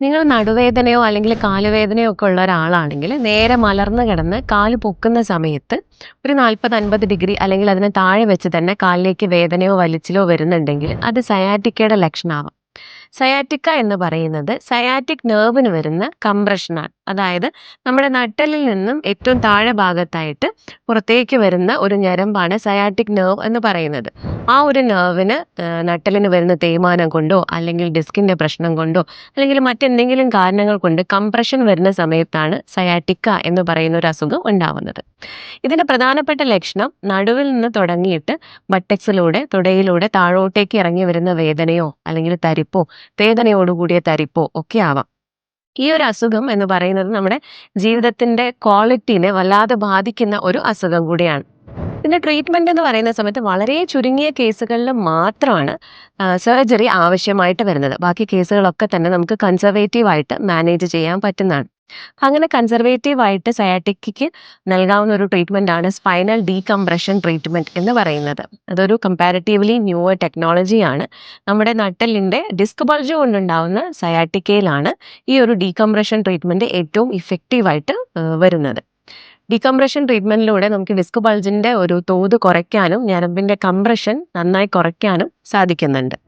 നിങ്ങൾ നടുവേദനയോ അല്ലെങ്കിൽ കാലുവേദനയോ ഒക്കെ ഉള്ള ഒരാളാണെങ്കിൽ നേരെ മലർന്ന് കിടന്ന് കാൽ പൊക്കുന്ന സമയത്ത് ഒരു നാൽപ്പത് അൻപത് ഡിഗ്രി അല്ലെങ്കിൽ അതിന് താഴെ വെച്ച് തന്നെ കാലിലേക്ക് വേദനയോ വലിച്ചിലോ വരുന്നുണ്ടെങ്കിൽ അത് സയാറ്റിക്കയുടെ ലക്ഷണമാവാം സയാറ്റിക്ക എന്ന് പറയുന്നത് സയാറ്റിക് നെർവിന് വരുന്ന കംപ്രഷനാണ് അതായത് നമ്മുടെ നട്ടലിൽ നിന്നും ഏറ്റവും താഴെ ഭാഗത്തായിട്ട് പുറത്തേക്ക് വരുന്ന ഒരു ഞരമ്പാണ് സയാറ്റിക് നെർവ് എന്ന് പറയുന്നത്. ആ ഒരു നെർവിന് നട്ടലിന് വരുന്ന തേയ്മാനം കൊണ്ടോ അല്ലെങ്കിൽ ഡിസ്കിന്റെ പ്രശ്നം കൊണ്ടോ അല്ലെങ്കിൽ മറ്റെന്തെങ്കിലും കാരണങ്ങൾ കൊണ്ട് കംപ്രഷൻ വരുന്ന സമയത്താണ് സയാറ്റിക്ക എന്ന് പറയുന്ന ഒരു അസുഖം ഉണ്ടാവുന്നത്. ഇതിന്റെ പ്രധാനപ്പെട്ട ലക്ഷണം നടുവിൽ നിന്ന് തുടങ്ങിയിട്ട് ബട്ടക്സിലൂടെ തുടയിലൂടെ താഴോട്ടേക്ക് ഇറങ്ങി വരുന്ന വേദനയോ അല്ലെങ്കിൽ തരിപ്പോ വേദനയോടുകൂടിയ തരിപ്പോ ഒക്കെ ആവാം. ഈ ഒരു അസുഖം എന്ന് പറയുന്നത് നമ്മുടെ ജീവിതത്തിന്റെ ക്വാളിറ്റിനെ വല്ലാതെ ബാധിക്കുന്ന ഒരു അസുഖം കൂടിയാണ്. ഇതിന്റെ ട്രീറ്റ്മെന്റ് എന്ന് പറയുന്ന സമയത്ത് വളരെ ചുരുങ്ങിയ കേസുകളിൽ മാത്രമാണ് സർജറി ആവശ്യമായിട്ട് വരുന്നത്. ബാക്കി കേസുകളൊക്കെ തന്നെ നമുക്ക് കൺസർവേറ്റീവായിട്ട് മാനേജ് ചെയ്യാൻ പറ്റുന്നതാണ്. അങ്ങനെ കൺസർവേറ്റീവ് ആയിട്ട് സയാറ്റിക്ക് നൽകാവുന്ന ഒരു ട്രീറ്റ്മെന്റ് ആണ് സ്പൈനൽ ഡീകംപ്രഷൻ ട്രീറ്റ്മെന്റ് എന്ന് പറയുന്നത്. അതൊരു കമ്പാരിറ്റീവ്ലി ന്യൂവർ ടെക്നോളജിയാണ് നമ്മുടെ നട്ടലിന്റെ ഡിസ്ക് ബൾജ് കൊണ്ടുണ്ടാവുന്ന സയാറ്റിക്കയിലാണ് ഈ ഒരു ഡീകംപ്രഷൻ ട്രീറ്റ്മെന്റ് ഏറ്റവും ഇഫക്റ്റീവായിട്ട് വരുന്നത്. ഡീകംപ്രഷൻ ട്രീറ്റ്മെന്റിലൂടെ നമുക്ക് ഡിസ്ക് ബൾജിന്റെ ഒരു തോത് കുറയ്ക്കാനും ഞരമ്പിന്റെ കംപ്രഷൻ നന്നായി കുറയ്ക്കാനും സാധിക്കുന്നുണ്ട്.